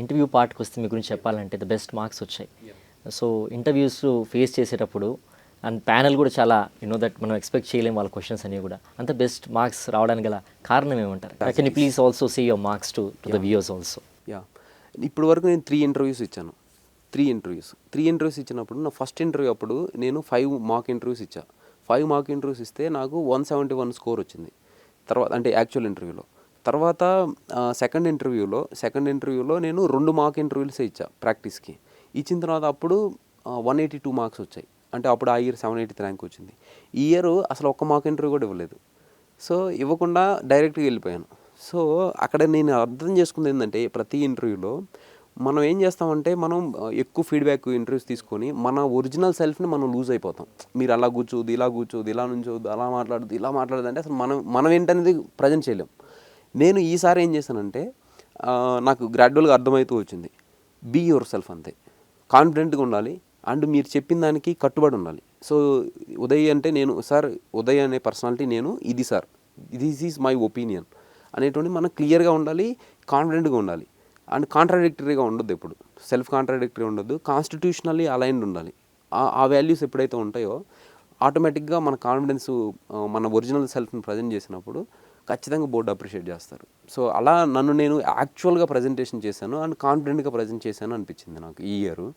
Interview పార్ట్కి వస్తే మీ గురించి చెప్పాలంటే ద బెస్ట్ మార్క్స్ వచ్చాయి. సో ఇంటర్వ్యూస్ ఫేస్ చేసేటప్పుడు అండ్ ప్యానల్ కూడా చాలా యూనో దట్ మనం ఎక్స్పెక్ట్ చేయలేం వాళ్ళ క్వశ్చన్స్ అనేవి కూడా. అంత బెస్ట్ మార్క్స్ రావడానికి గల కారణం ఏమంటారు? Can you please also see your marks to to the views also yeah ఇప్పుడు వరకు నేను త్రీ ఇంటర్వ్యూస్ ఇచ్చాను. త్రీ ఇంటర్వ్యూస్ త్రీ ఇంటర్వ్యూస్ ఇచ్చినప్పుడు నా ఫస్ట్ ఇంటర్వ్యూ అప్పుడు నేను ఫైవ్ మార్క్ ఇంటర్వ్యూస్ ఇచ్చా. ఫైవ్ మార్క్ ఇంటర్వ్యూస్ ఇస్తే నాకు వన్ సెవెంటీ వన్ స్కోర్ వచ్చింది. తర్వాత అంటే యాక్చువల్ ఇంటర్వ్యూలో తర్వాత సెకండ్ ఇంటర్వ్యూలో సెకండ్ ఇంటర్వ్యూలో నేను రెండు మార్క్ ఇంటర్వ్యూస్ ఇచ్చా ప్రాక్టీస్కి. ఇచ్చిన తర్వాత అప్పుడు వన్ ఎయిటీ టూ మార్క్స్ వచ్చాయి. అంటే అప్పుడు ఆ ఇయర్ సెవెన్ ఎయిటీ ర్యాంక్ వచ్చింది. ఈ ఇయర్ అసలు ఒక్క మార్క్ ఇంటర్వ్యూ కూడా ఇవ్వలేదు. సో ఇవ్వకుండా డైరెక్ట్గా వెళ్ళిపోయాను. సో అక్కడ నేను అర్థం చేసుకుంది ఏంటంటే ప్రతి ఇంటర్వ్యూలో మనం ఏం చేస్తామంటే మనం ఎక్కువ ఫీడ్బ్యాక్ ఇంటర్వ్యూస్ తీసుకొని మన ఒరిజినల్ సెల్ఫ్ని మనం లూజ్ అయిపోతాం. మీరు అలా కూర్చోదు ఇలా కూర్చోదు ఇలా నుంచోదు అలా మాట్లాడదు ఇలా మాట్లాడదు అంటే అసలు మనం మనం ఏంటనేది ప్రజెంట్ చేయలేం. నేను ఈసారి ఏం చేశానంటే నాకు గ్రాడ్యువల్గా అర్థమవుతూ వచ్చింది. బీ యువర్ సెల్ఫ్ అంతే. కాన్ఫిడెంట్గా ఉండాలి. అండ్ మీరు చెప్పిన దానికి కట్టుబడి ఉండాలి. సో ఉదయ్ అంటే నేను సార్ ఉదయ్ అనే పర్సనాలిటీ నేను ఇది sir. This is my opinion అనేటువంటి మనం క్లియర్గా ఉండాలి కాన్ఫిడెంట్గా ఉండాలి. అండ్ కాంట్రాడిక్టరీగా ఉండొద్దు ఎప్పుడు. సెల్ఫ్ కాంట్రాడిక్టరీ ఉండొద్దు. కాన్స్టిట్యూషనల్లీ అలైన్డ్ ఉండాలి. ఆ- ఆ వాల్యూస్ ఎప్పుడైతే ఉంటాయో ఆటోమేటిక్గా మన కాన్ఫిడెన్స్ మన ఒరిజినల్ సెల్ఫ్ని ప్రజెంట్ చేసినప్పుడు ఖచ్చితంగా బోర్డు అప్రిషియేట్ చేస్తారు. సో అలా నన్ను నేను యాక్చువల్గా ప్రజెంటేషన్ చేశాను అండ్ కాన్ఫిడెంట్గా ప్రజెంట్ చేశాను అనిపించింది నాకు ఈ ఇయర్.